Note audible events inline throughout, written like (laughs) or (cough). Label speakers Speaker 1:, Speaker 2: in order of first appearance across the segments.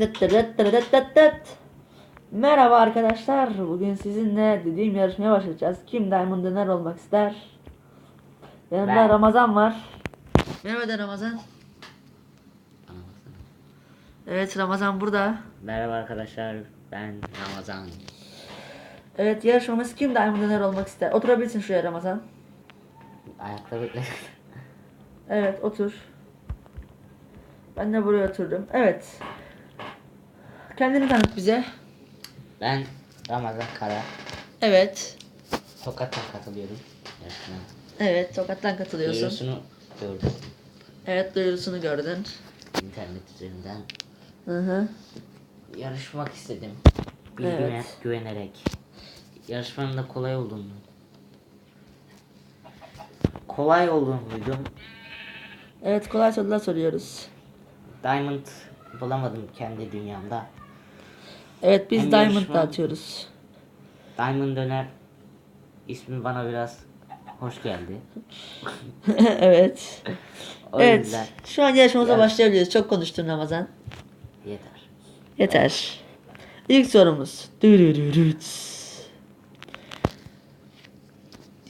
Speaker 1: Dıt dıt dıt dıt dıt dıt dıt. Merhaba arkadaşlar. Bugün sizinle dediğim yarışmaya başlayacağız. Kim Diamond Döner olmak ister? Yanımda
Speaker 2: Ben.
Speaker 1: Ramazan var. Merhaba de Ramazan. Evet Ramazan burada.
Speaker 2: Merhaba arkadaşlar ben Ramazan.
Speaker 1: Evet yarışmamız Kim Diamond Döner olmak ister? Oturabilirsin şuraya Ramazan.
Speaker 2: Ayakta bekle.
Speaker 1: Evet otur. Ben de buraya oturdum. Evet. Kendini tanıt bize.
Speaker 2: Ben Ramazan Kara.
Speaker 1: Evet.
Speaker 2: Tokat'tan katılıyorum. Yarışmaya.
Speaker 1: Evet Tokat'tan katılıyorsun.
Speaker 2: Duyurusunu gördüm
Speaker 1: Evet duyurusunu gördün.
Speaker 2: internet üzerinden.
Speaker 1: Hı hı.
Speaker 2: Yarışmak istedim. Bilgime
Speaker 1: Evet.
Speaker 2: güvenerek. Yarışmanın da kolay olduğunu. Kolay olduğunu duydum.
Speaker 1: Evet kolay sorular soruyoruz.
Speaker 2: Diamond bulamadım kendi dünyamda.
Speaker 1: Evet biz
Speaker 2: Hem
Speaker 1: Diamond
Speaker 2: yarışma-
Speaker 1: dağıtıyoruz.
Speaker 2: Diamond Döner ismi bana biraz hoş geldi. (laughs)
Speaker 1: evet.
Speaker 2: O
Speaker 1: evet.
Speaker 2: yüzden
Speaker 1: Şu an yarışmamıza
Speaker 2: Ya-
Speaker 1: başlayabiliriz. Çok konuştun Ramazan.
Speaker 2: yeter.
Speaker 1: Yeter. İlk sorumuz. Dürürürüt.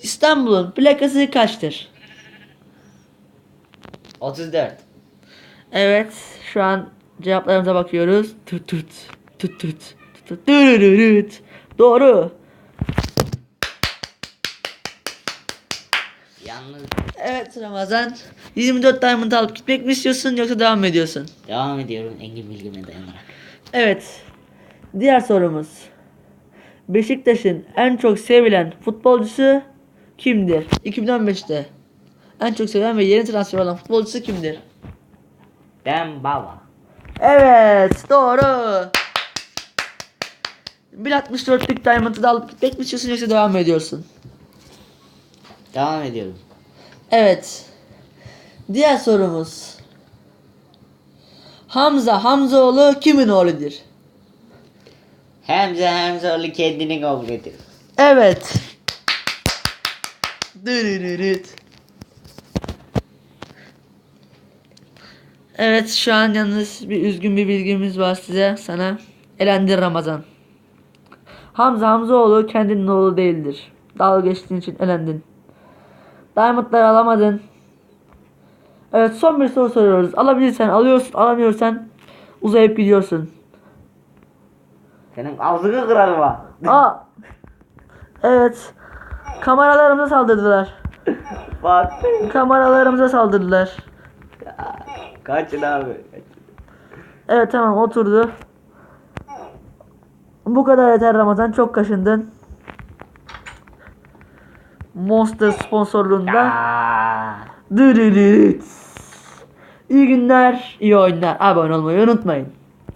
Speaker 1: İstanbul'un plakası kaçtır?
Speaker 2: 34.
Speaker 1: Evet. Şu an cevaplarımıza bakıyoruz. Tut tut. Tut tut. Tut tut. Dürürürüt. Doğru.
Speaker 2: Yalnız
Speaker 1: Evet Ramazan. 24 diamond alıp gitmek mi istiyorsun yoksa devam mı ediyorsun?
Speaker 2: devam ediyorum engin bilgime dayanarak.
Speaker 1: Evet. Diğer sorumuz. Beşiktaş'ın en çok sevilen futbolcusu kimdir? 2015'te en çok sevilen ve yeni transfer olan futbolcusu kimdir?
Speaker 2: Dembaba.
Speaker 1: Evet doğru. 1.64'lük diamond'ı da alıp gitmek mi istiyorsun yoksa devam ediyorsun?
Speaker 2: Devam ediyorum.
Speaker 1: Evet. Diğer sorumuz. Hamza Hamzoğlu kimin oğludur?
Speaker 2: Hemze Hemzoğlu kendini kabul ediyor.
Speaker 1: Evet. Dırırırıt. Evet şu an yalnız bir üzgün bir bilgimiz var size sana. Elendi Ramazan. Hamza Hamzaoğlu kendinin oğlu değildir. Dalga geçtiğin için elendin. Diamond'ları alamadın. Evet son bir soru soruyoruz. Alabilirsen alıyorsun alamıyorsan uzayıp gidiyorsun.
Speaker 2: Senin ağzını kırarım ha.
Speaker 1: Aa. Evet. Kameralarımıza saldırdılar.
Speaker 2: Bak.
Speaker 1: Kameralarımıza saldırdılar.
Speaker 2: Kaçın abi.
Speaker 1: Evet tamam oturdu. Bu kadar yeter Ramazan çok kaşındın. Monster sponsorluğunda. İyi günler, iyi oyunlar. Abone olmayı unutmayın.